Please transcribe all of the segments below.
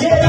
Yeah.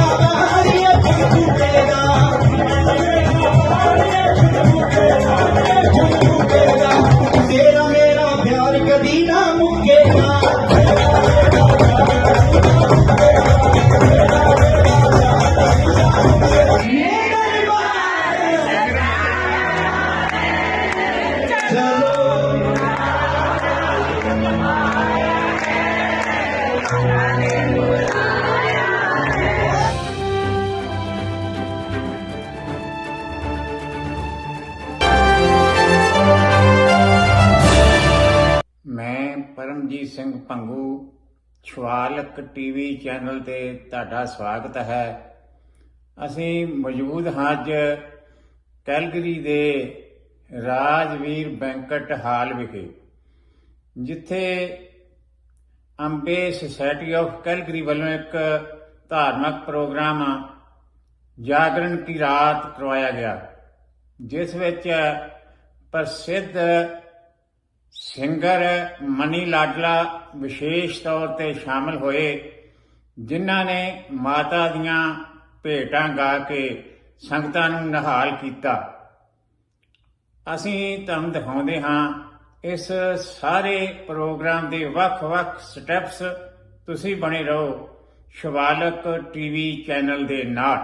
Singh Bhangu ਛਵਾਲਕ TV channel ਤੇ ਤੁਹਾਡਾ ਸਵਾਗਤ ਹੈ। ਅਸੀਂ ਮੌਜੂਦ ਹਾਂ ਅੱਜ ਕੈਲਗਰੀ ਦੇ ਰਾਜਵੀਰ ਬੈਂਕਟ ਹਾਲ ਵਿਖੇ, ਜਿੱਥੇ ਅੰਬੇ ਸੁਸਾਇਟੀ ਆਫ ਕੈਲਗਰੀ ਵੱਲੋਂ ਇੱਕ ਧਾਰਮਿਕ ਪ੍ਰੋਗਰਾਮ ਜਾਗਰਣ ਕੀ ਰਾਤ ਕਰਵਾਇਆ ਗਿਆ, ਜਿਸ ਵਿੱਚ ਪ੍ਰਸਿੱਧ ਸਿੰਗਰ ਮਨੀ ਲਾਡਲਾ ਵਿਸ਼ੇਸ਼ ਤੌਰ ਤੇ ਸ਼ਾਮਲ ਹੋਏ, ਜਿਨ੍ਹਾਂ ਨੇ ਮਾਤਾ ਦੀਆਂ ਭੇਟਾਂ ਗਾ ਕੇ ਸੰਗਤਾਂ ਨੂੰ ਨਿਹਾਲ ਕੀਤਾ। ਅਸੀਂ ਤੁਹਾਨੂੰ ਦਿਖਾਉਂਦੇ ਹਾਂ ਇਸ ਸਾਰੇ ਪ੍ਰੋਗਰਾਮ ਦੇ ਵੱਖ-ਵੱਖ ਸਟੈਪਸ। ਤੁਸੀਂ ਬਣੇ ਰਹੋ ਸ਼ਿਵਾਲਕ ਟੀਵੀ ਚੈਨਲ ਦੇ ਨਾਲ।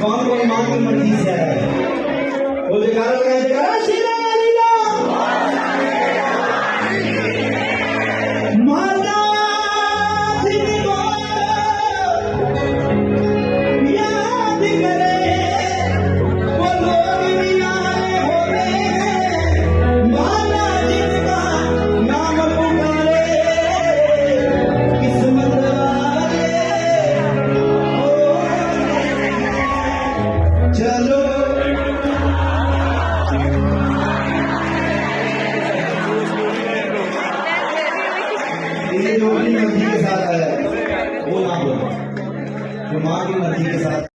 ਬਹੁਤ ਬਹੁਤ ਮਾਨ ਮਨੀ ਸਾਹਿਬ Outro cara vai dizer, de sim, ये जो अपनी मर्जी के साथ है वो ना बोलो जो माँ की मर्जी के साथ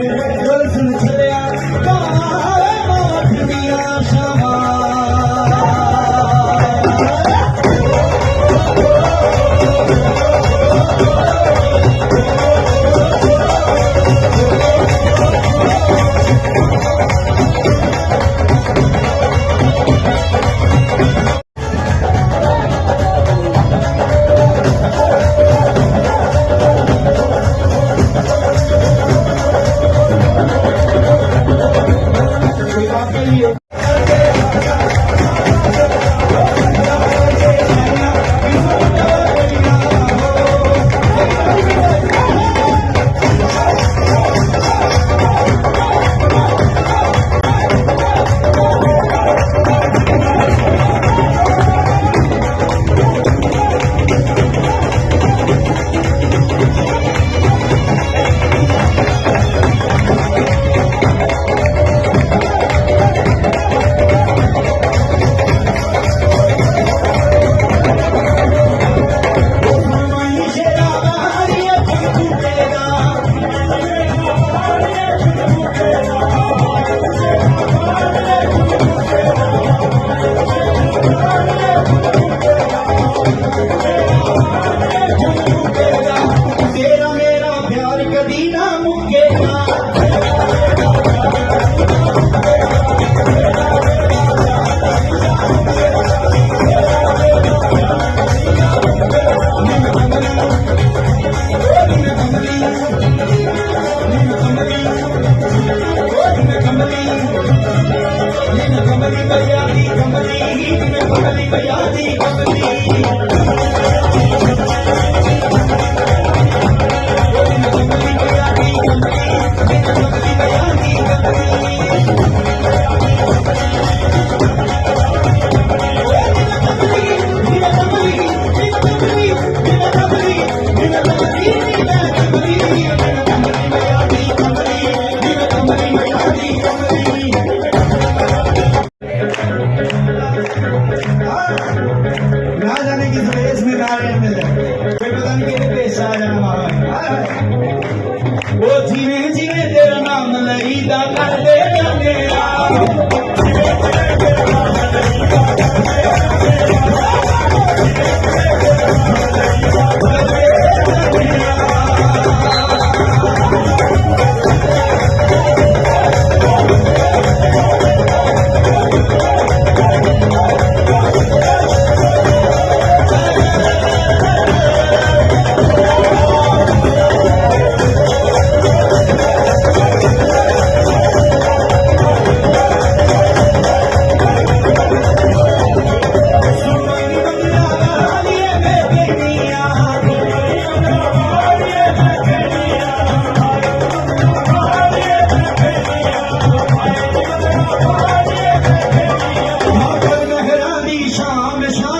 Amen. कमली कमली कमली कमली कमली कमली meşale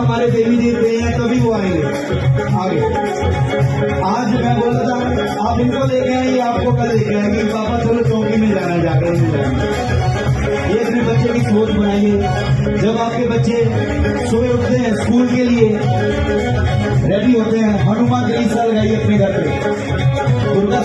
हमारे देवी देवते हैं, तभी वो आएँगे। आगे। आज मैं बोला था, आप इनको लेके आए, ये आपको कल लेके आएँगे पापा चलो चौकी में जाना है है ये अपने बच्चे की सोच बनाइए। जब आपके बच्चे सुबह उठते हैं स्कूल के लिए, रेडी होते हैं, हनुमान चालीसा लगाइए अपने घर पे। दुर्गा